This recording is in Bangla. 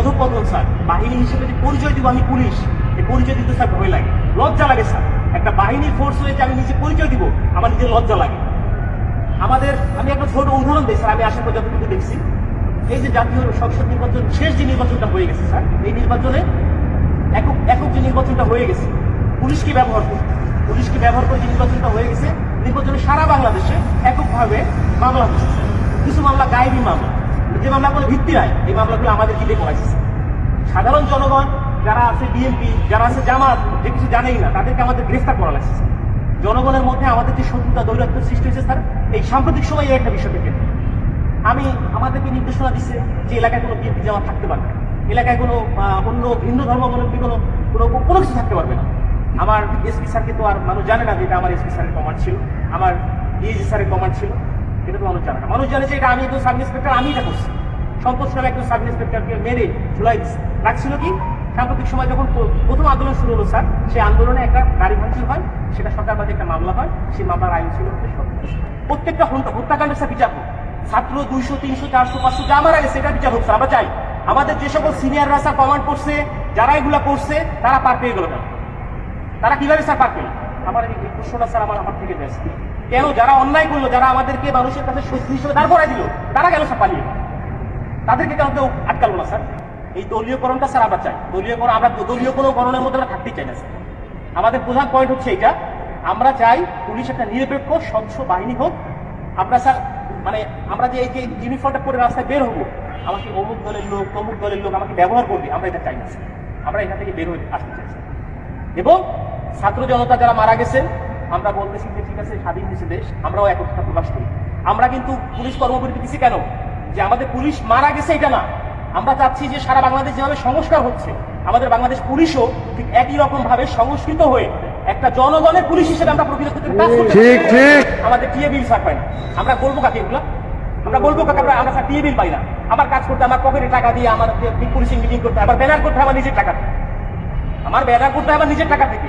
অধপতন, স্যার। বাহিনী হিসেবে যে পরিচয় দিব আমি পুলিশ, এই পরিচয় দিতে স্যার ভয় লাগে। লজ্জা লাগে, স্যার। একটা বাহিনীর ফোর্স হয়ে যে আমি নিজে পরিচয় দিব, আমার নিজের লজ্জা লাগে। আমাদের, আমি একটা ছোট উদাহরণ দিই, স্যার। আমি আশা করি যতটুকু দেখছি, এই যে জাতীয় সংসদ নির্বাচন, শেষ যে নির্বাচনটা হয়ে গেছে, স্যার, এই নির্বাচনে একক একক যে নির্বাচনটা হয়ে গেছে পুলিশকে ব্যবহার করে? পুলিশকে ব্যবহার করে যে নির্বাচনটা হয়ে গেছে? নির্বাচনে সারা বাংলাদেশে এককভাবে মামলা হচ্ছে কিছু মামলা গায়েবী মামলা। যে মামলাগুলো ভিত্তি নাই, এই মামলাগুলো আমাদের দিকে করাইছে। সাধারণ জনগণ, যারা আছে বিএনপি, যারা আছে জামাত, যে কিছু জানেই না, তাদেরকে আমাদের গ্রেফতার করা লাগছে জনগণের মধ্যে আমাদের যে শত্রুতা দৈরাত্ম সৃষ্টি হয়েছে, স্যার, এই সাম্প্রতিক সময়ে এই একটা বিষয় থেকে আমি, আমাদেরকে নির্দেশনা দিচ্ছে যে এলাকায় কোনো বিএনপি জামাত থাকতে পারবে না। এলাকায় কোনো অন্য ভিন্ন ধর্মাবলম্বী কোনো কোনো কোনো কিছু থাকতে পারবে না। আমার এসপি স্যারকে তো আর মানুষ জানে না যে এটা আমার এসপি স্যারের কমান্ড ছিল। আমার ডিএজি স্যারের কমান্ড ছিল। এটা তো মানুষ জানে না। মানুষ জানে যে এটা আমি একজন সাব ইন্সপেক্টর আমি এটা করছি। সন্তোষ নামে একজন সাব ইন্সপেক্টরকে মেরে ঝুলাই রাখছিল কি? সাম্প্রতিক সময় যখন প্রথম আন্দোলন শুরু হলো, স্যার, সেই আন্দোলনে একটা গাড়ি ভাঙচুর হয়, সেটা সরকারবাদী একটা মামলা হয়, সেই মামলার আইন ছিল প্রত্যেকটা হত্যা- হত্যাকাণ্ডের স্যার বিচার হোক। ছাত্র দুইশো, তিনশো, চারশো, পাঁচশো, যা মারা গেছে এটা বিচার হোক আমরা চাই। আমাদের যে সকল সিনিয়ররা স্যার কমান্ড করছে, যারা এগুলা করছে, তারা পার পেয়ে গেল তারা কীভাবে স্যার পার পেল? আমার এই প্রশ্নটা স্যার আমার আমার থেকে যাচ্ছে কেন যারা অন্যায় করল, যারা আমাদেরকে মানুষের কাছে শত্রু হিসেবে দাঁড় করাই দিল, তারা কেন পালিয়ে তাদেরকে কেন কেউ আটকালো না, স্যার? এই দলীয়করণটা স্যার, আমরা চাই। দলীয়করণ আমরা দলীয় কোনো গণনের মধ্যে আমরা থাকতেই চাই না, স্যার। আমাদের প্রধান পয়েন্ট হচ্ছে এটা আমরা চাই পুলিশ একটা নিরপেক্ষ, স্বচ্ছ বাহিনী হোক। আমরা, স্যার মানে আমরা যে এই যে ইউনিফর্মটা পরে রাস্তায় বের হব, আমাকে অমুক দলের লোক, তমুক দলের লোক আমাকে ব্যবহার করবে, আমরা এটা চাই না আমরা এখান থেকে বের হয়ে আসতে চাই এবং ছাত্র জনতা যারা মারা গেছেন আমরা বলতেছি যে ঠিক আছে স্বাধীন দেশে দেশ আমরাও একতা প্রকাশ করি। আমরা কিন্তু পুলিশ কর্মবিরতি দিচ্ছি কেন? যে আমাদের পুলিশ মারা গেছে এটা না। আমরা চাচ্ছি যে সারা বাংলাদেশ যেভাবে সংস্কার হচ্ছে আমাদের বাংলাদেশ পুলিশও ঠিক একই রকম ভাবে সংস্কৃত হয়ে একটা জনগণের পুলিশ হিসেবে আমরা প্রকৃত ঠিক, ঠিক। আমাদের টিএ বিল স্যার পাই না। আমরা বলব কাকে এগুলো? আমরা বলব কাকে? আমরা আমরা টিএ বিল পাই না। আমার কাজ করতে আমার পকেটে টাকা দিয়ে আমার পুলিশিং মিটিং করতে আবার ব্যানার করতে আমার নিজের টাকা। আমার ব্যানার করতে আমার নিজের টাকা থেকে।